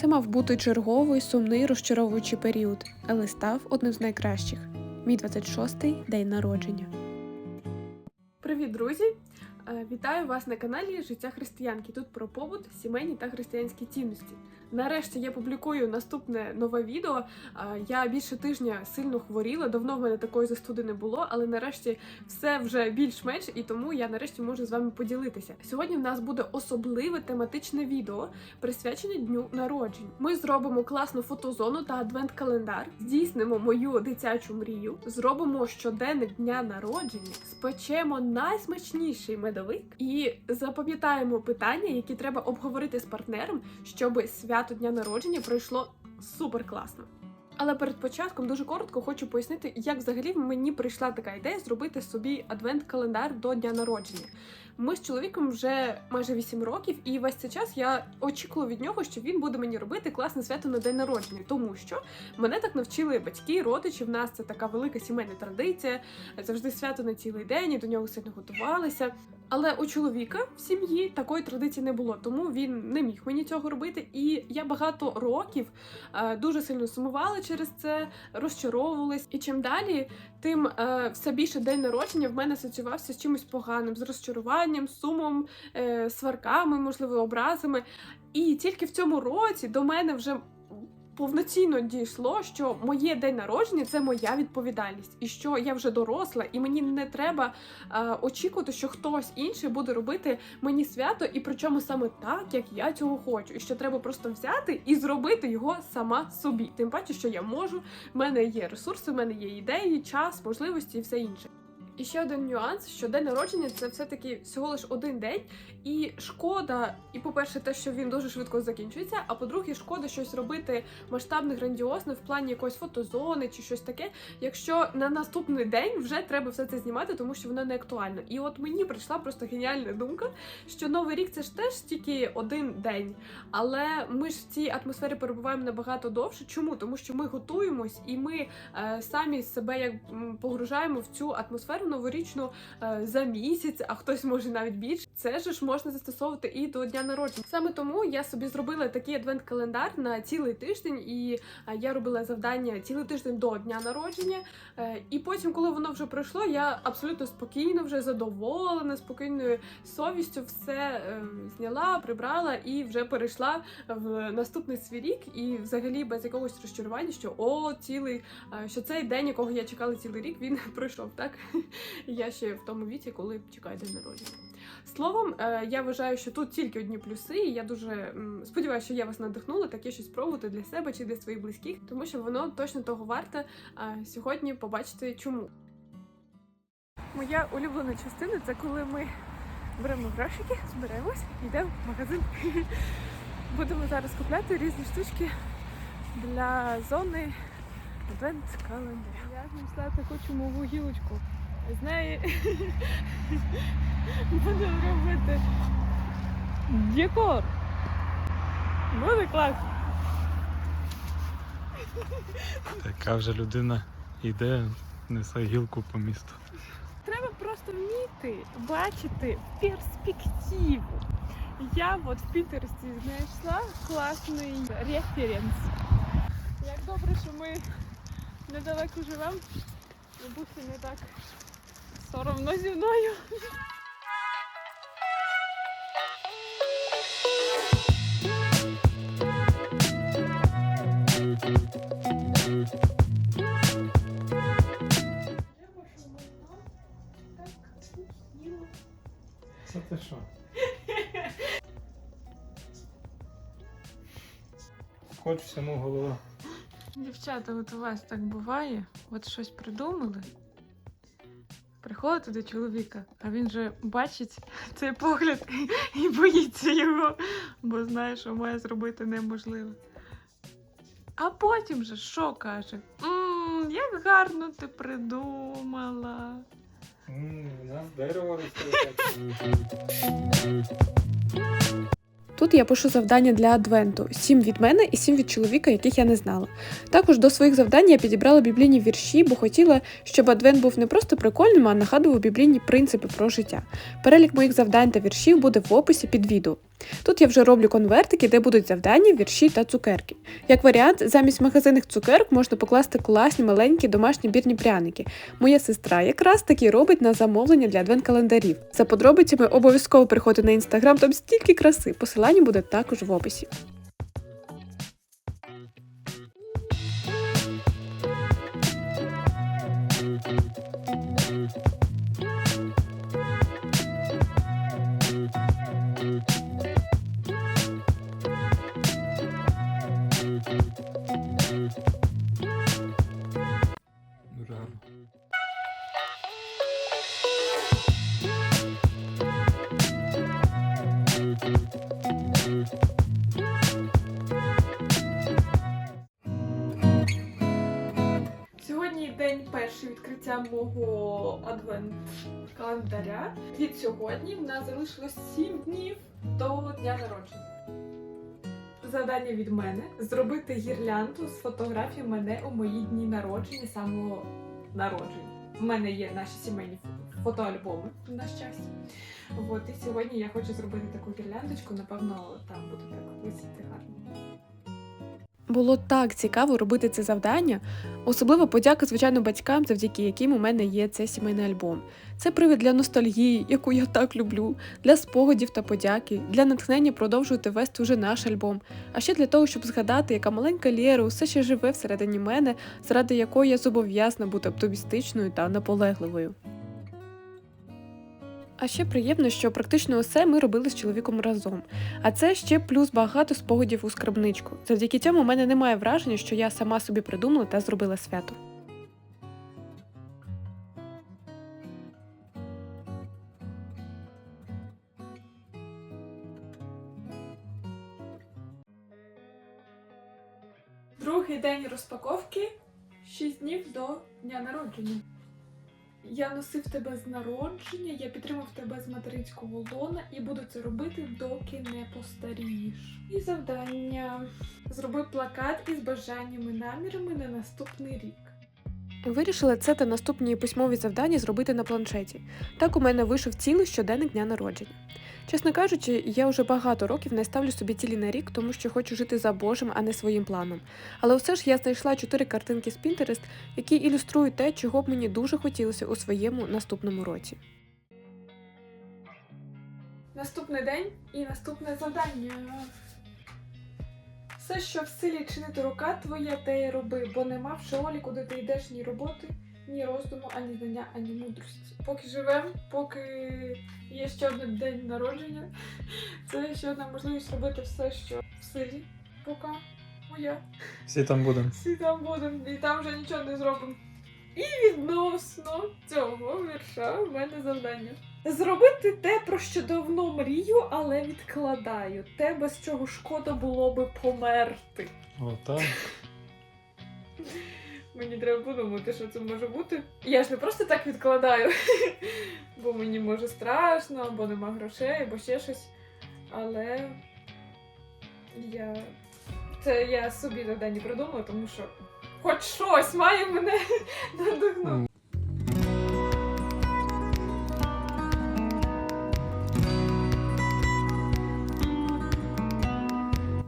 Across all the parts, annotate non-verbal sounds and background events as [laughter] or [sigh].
Це мав бути черговий сумний розчаровуючий період, але став одним з найкращих. Мій 26-й день народження. Привіт, друзі! Е, Вітаю вас на каналі Життя Християнки. Тут про побут, сімейні та християнські цінності. Нарешті я публікую наступне нове відео. Я більше тижня сильно хворіла, давно в мене такої застуди не було, але нарешті все вже більш-менш, і тому я нарешті можу з вами поділитися. Сьогодні в нас буде особливе тематичне відео, присвячене дню народжень. Ми зробимо класну фотозону та адвент-календар, здійснимо мою дитячу мрію, зробимо щоденник дня народження, спечемо найсмачніший медовик і запам'ятаємо питання, які треба обговорити з партнером, щоб свято дня народження пройшло супер класно. Але перед початком дуже коротко хочу пояснити, як взагалі мені прийшла така ідея зробити собі адвент-календар до дня народження. Ми з чоловіком вже майже 8 років, і весь цей час я очікувала від нього, що він буде мені робити класне свято на день народження, тому що мене так навчили батьки, родичі. В нас це така велика сімейна традиція, завжди свято на цілий день, і до нього сильно готувалися. Але у чоловіка в сім'ї такої традиції не було, тому він не міг мені цього робити. І я багато років е, дуже сильно сумувала через це, розчаровувалась. І чим далі, тим е, все більше день народження в мене асоціювався з чимось поганим, з розчаруванням, сумом, е, сварками, можливо, образами. І тільки в цьому році до мене вже повноцінно дійшло, що моє день народження це моя відповідальність, і що я вже доросла, і мені не треба е, очікувати, що хтось інший буде робити мені свято, і причому саме так, як я цього хочу, і що треба просто взяти і зробити його сама собі. Тим паче, що я можу, в мене є ресурси, в мене є ідеї, час, можливості і все інше. І ще один нюанс, що день народження це все-таки всього лиш один день, і шкода, і по-перше, те, що він дуже швидко закінчується. А по-друге, шкода щось робити масштабне, грандіозне в плані якоїсь фотозони чи щось таке, якщо на наступний день вже треба все це знімати, тому що воно не актуально. І от мені прийшла просто геніальна думка, що новий рік це ж теж тільки один день, але ми ж в цій атмосфері перебуваємо набагато довше. Чому? Тому що ми готуємось і ми е, самі себе як погружаємо в цю атмосферу новорічну е, за місяць, а хтось може навіть більше. Це ж можна застосовувати і до дня народження. Саме тому я собі зробила такий адвент-календар на цілий тиждень, і е, я робила завдання цілий тиждень до дня народження. Е, І потім, коли воно вже пройшло, я абсолютно спокійно, вже задоволена, спокійною совістю все зняла, прибрала і вже перейшла в наступний свій рік. І взагалі без якогось розчарування, що о, цілий, що цей день, якого я чекала цілий рік, він [laughs] пройшов. Так я ще в тому віці, коли чекаю день народження. Словом, е, я вважаю, що тут тільки одні плюси, і я дуже сподіваюся, що я вас надихнула таке щось спробувати для себе чи для своїх близьких, тому що воно точно того варте е, сьогодні побачити чому. Моя улюблена частина це коли ми беремо грошики, зберемось, йдемо в магазин. [laughs] Будемо зараз купляти різні штучки для зони адвент календаря. Я знайшла таку чумову гілочку. З неї [laughs] будемо робити декор. Буде класно. Така вже людина йде, несе гілку по місту. Треба просто вміти бачити перспективу. Я от в Пітерсі знайшла класний референс. Як добре, що ми недалеко живемо, бабусі не так соромно зі мною. Це ти що? Хоч всьому голова. Дівчата, от у вас так буває, от щось придумали. Приходите до чоловіка, а він же бачить [laughs] цей погляд [laughs] і боїться його, бо знає, що має зробити неможливе. А потім же що каже? Мм, як гарно ти придумала. У нас дерево росте. [laughs] Тут я пишу завдання для адвенту: сім від мене і сім від чоловіка, яких я не знала. Також до своїх завдань я підібрала біблійні вірші, бо хотіла, щоб адвент був не просто прикольним, а нагадував біблійні принципи про життя. Перелік моїх завдань та віршів буде в описі під відео. Тут я вже роблю конвертики, де будуть завдання, вірші та цукерки. Як варіант, замість магазинних цукерок можна покласти класні маленькі домашні бірні пряники. Моя сестра якраз таки робить на замовлення для адвент-календарів. За подробицями обов'язково приходьте на інстаграм, там стільки краси. Посилання буде також в описі. Дуже. Сьогодні день перший відкриття мого адвент-календаря. Від сьогодні в нас залишилось 7 днів до дня народження. Завдання від мене зробити гірлянду з фотографії мене у мої дні народження, самого народження. У мене є наші сімейні фотоальбоми, на щастя. От, і сьогодні я хочу зробити таку гірляндочку, напевно, там буде так висіти гарно. Було так цікаво робити це завдання. Особливо подяка, звичайно, батькам, завдяки яким у мене є цей сімейний альбом. Це привід для ностальгії, яку я так люблю, для спогадів та подяки, для натхнення продовжувати вести уже наш альбом. А ще для того, щоб згадати, яка маленька Лєра усе ще живе всередині мене, заради якої я зобов'язана бути оптимістичною та наполегливою. А ще приємно, що практично усе ми робили з чоловіком разом. А це ще плюс багато спогадів у скарбничку. Завдяки цьому у мене немає враження, що я сама собі придумала та зробила свято. Другий день розпаковки 6 днів до дня народження. Я носив тебе з народження, я підтримав тебе з материнського лона і буду це робити, доки не постарієш. І завдання зроби плакат із бажаннями намірами на наступний рік. Вирішила це та наступні письмові завдання зробити на планшеті. Так у мене вийшов цілий щоденник дня народження. Чесно кажучи, я вже багато років не ставлю собі цілі на рік, тому що хочу жити за Божим, а не своїм планом. Але все ж я знайшла чотири картинки з Pinterest, які ілюструють те, чого б мені дуже хотілося у своєму наступному році. Наступний день і наступне завдання. Все, що в силі чинити рука твоя, те й роби, бо нема в шолі, куди ти йдеш ні роботи, ні роздуму, ані знання, ані мудрості. Поки живем, поки є ще один день народження, [laughs] це ще одна можливість робити все, що в силі, поки моя. Всі там будемо. Всі там будемо, і там вже нічого не зробимо. І відносно цього вірша в мене завдання. Зробити те, про що давно мрію, але відкладаю. Те, без чого шкода було би померти. Отак. Мені треба подумати, що це може бути. Я ж не просто так відкладаю, [laughs] бо мені може страшно, або нема грошей, або ще щось. Але я. Це я собі завдання придумала, тому що хоч щось має мене [laughs] надихнути.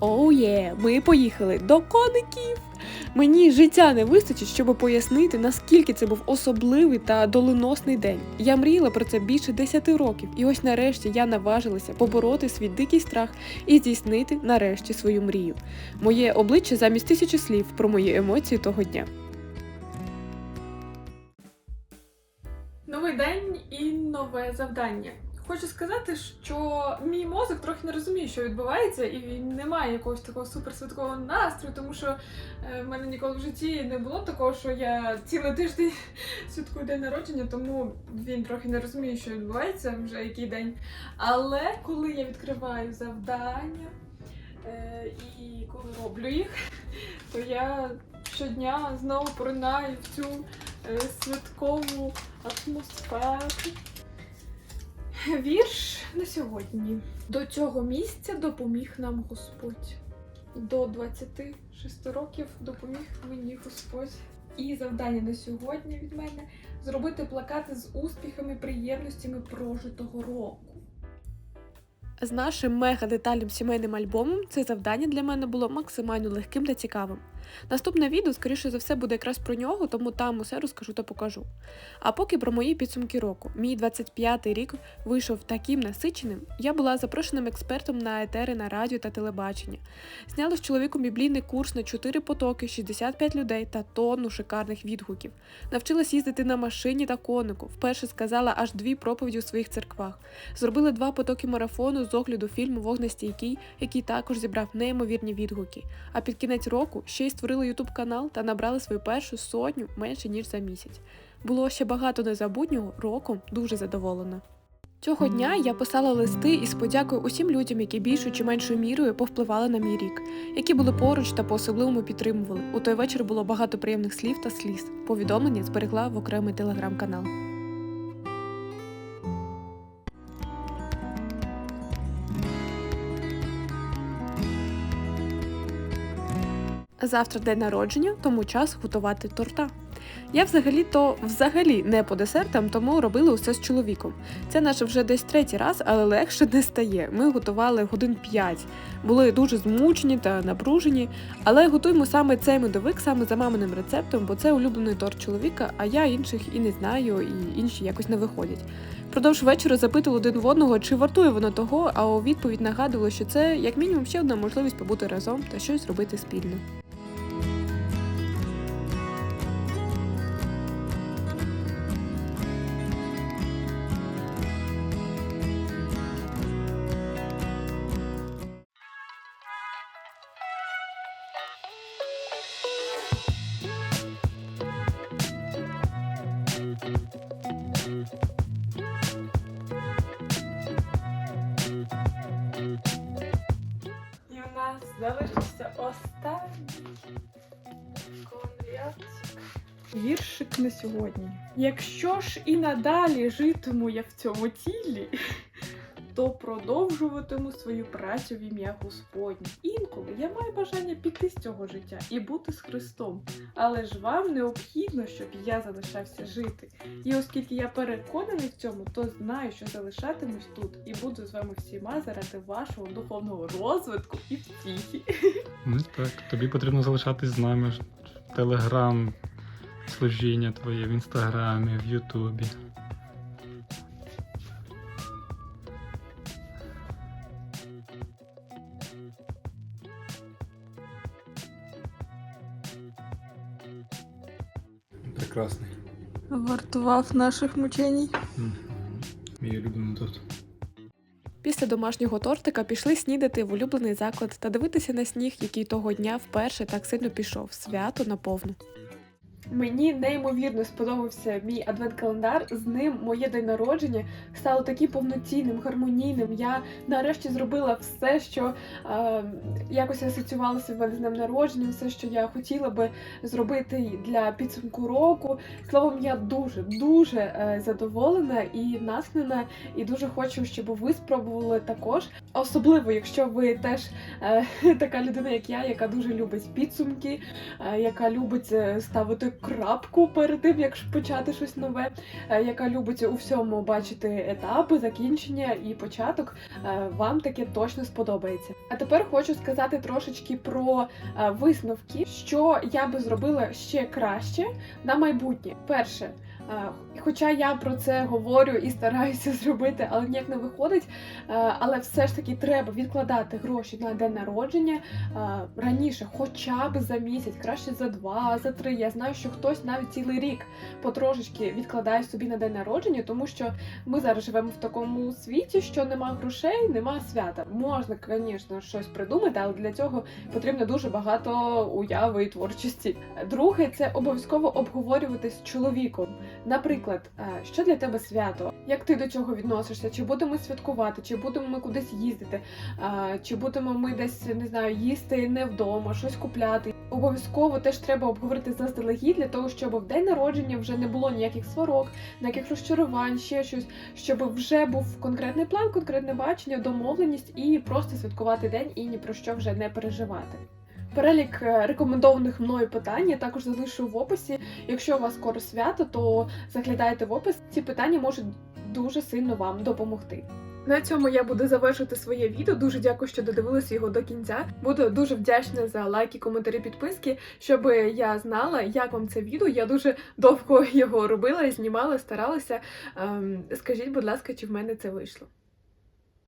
Оу є, ми поїхали до коників. Мені життя не вистачить, щоб пояснити, наскільки це був особливий та доленосний день. Я мріяла про це більше 10 років, і ось нарешті я наважилася побороти свій дикий страх і здійснити нарешті свою мрію. Моє обличчя замість тисячі слів про мої емоції того дня. Новий день і нове завдання. Хочу сказати, що мій мозок трохи не розуміє, що відбувається, і він не має якогось такого суперсвяткового настрою, тому що е, в мене ніколи в житті не було такого, що я цілий тиждень [laughs] святкую день народження, тому він трохи не розуміє, що відбувається вже який день. Але коли я відкриваю завдання е, і коли роблю їх, [laughs] то я щодня знову поринаю в цю е, святкову атмосферу. Вірш на сьогодні. До цього місця допоміг нам Господь. До 26 років допоміг мені Господь. І завдання на сьогодні від мене зробити плакати з успіхами, приємностями прожитого року. З нашим мега детальним сімейним альбомом це завдання для мене було максимально легким та цікавим. Наступне відео, скоріше за все, буде якраз про нього, тому там усе розкажу та покажу. А поки про мої підсумки року. Мій 25-й рік вийшов таким насиченим. Я була запрошеним експертом на етери на радіо та телебачення. Зняли з чоловіком біблійний курс на 4 потоки, 65 людей та тонну шикарних відгуків. Навчилась їздити на машині та конику. Вперше сказала аж дві проповіді у своїх церквах. Зробили два потоки марафону з огляду фільму Вогнестійкий, який також зібрав неймовірні відгуки. А під кінець року ще й створили ютуб канал та набрали свою першу сотню менше ніж за місяць. Було ще багато незабутнього роком дуже задоволена. Цього дня я писала листи із подякою усім людям, які більшою чи меншою мірою повпливали на мій рік, які були поруч та по-особливому підтримували. У той вечір було багато приємних слів та сліз. Повідомлення зберегла в окремий телеграм-канал. Завтра день народження, тому час готувати торта. Я взагалі-то взагалі не по десертам, тому робили усе з чоловіком. Це наш вже десь третій раз, але легше не стає. Ми готували годин 5. Були дуже змучені та напружені, але готуємо саме цей медовик саме за маминим рецептом, бо це улюблений торт чоловіка, а я інших і не знаю, і інші якось не виходять. Продовж вечора запитували один в одного, чи вартує воно того, а у відповідь нагадували, що це як мінімум ще одна можливість побути разом та щось робити спільно. І у нас залишився останній конвертик. Віршик на сьогодні. Якщо ж і надалі житиму я в цьому тілі, то продовжуватиму свою працю в ім'я Господнє. Інколи я маю бажання піти з цього життя і бути з Христом. Але ж вам необхідно, щоб я залишався жити. І оскільки я переконаний в цьому, то знаю, що залишатимусь тут і буду з вами всіма заради вашого духовного розвитку і втіхи. Ну так, тобі потрібно залишатись з нами в телеграм, служіння твоє в інстаграмі, в Ютубі. Прекрасний. Вартував наших мучень. Мій улюблений торт. Після домашнього тортика пішли снідати в улюблений заклад та дивитися на сніг, який того дня вперше так сильно пішов. Свято наповну. Мені неймовірно сподобався мій адвент-календар. З ним моє день народження стало таким повноцінним, гармонійним. Я нарешті зробила все, що е, якось асоціювалося в мене з днем народження, все, що я хотіла би зробити для підсумку року. Словом, я дуже дуже е, задоволена і наснена, і дуже хочу, щоб ви спробували також. Особливо, якщо ви теж е, [laughs] така людина, як я, яка дуже любить підсумки, е, яка любить е, ставити крапку перед тим, як почати щось нове, е, яка любить у всьому бачити етапи, закінчення і початок, е, вам таке точно сподобається. А тепер хочу сказати трошечки про е, висновки, що я би зробила ще краще на майбутнє. Перше. Е, Хоча я про це говорю і стараюся [laughs] зробити, але ніяк не виходить. Е, Але все ж таки треба відкладати гроші на день народження е, раніше, хоча б за місяць, краще за два, за три. Я знаю, що хтось навіть цілий рік потрошечки відкладає собі на день народження, тому що ми зараз живемо в такому світі, що нема грошей, нема свята. Можна, звісно, щось придумати, але для цього потрібно дуже багато уяви і творчості. Друге, це обов'язково обговорювати з чоловіком. Наприклад, е, що для тебе свято? Як ти до цього відносишся? Чи будемо святкувати, чи будемо ми кудись їздити, е, чи будемо ми десь не знаю, їсти не вдома, щось купляти? Обов'язково теж треба обговорити заздалегідь для того, щоб в день народження вже не було ніяких сварок, ніяких розчарувань, ще щось, щоб вже був конкретний план, конкретне бачення, домовленість і просто святкувати день і ні про що вже не переживати. Перелік е, рекомендованих мною питань я також залишу в описі. Якщо у вас скоро свято, то заглядайте в опис. Ці питання можуть дуже сильно вам допомогти. На цьому я буду завершити своє відео. Дуже дякую, що додивилися його до кінця. Буду дуже вдячна за лайки, коментарі, підписки, щоб я знала, як вам це відео. Я дуже довго його робила знімала, старалася. Ем, скажіть, будь ласка, чи в мене це вийшло?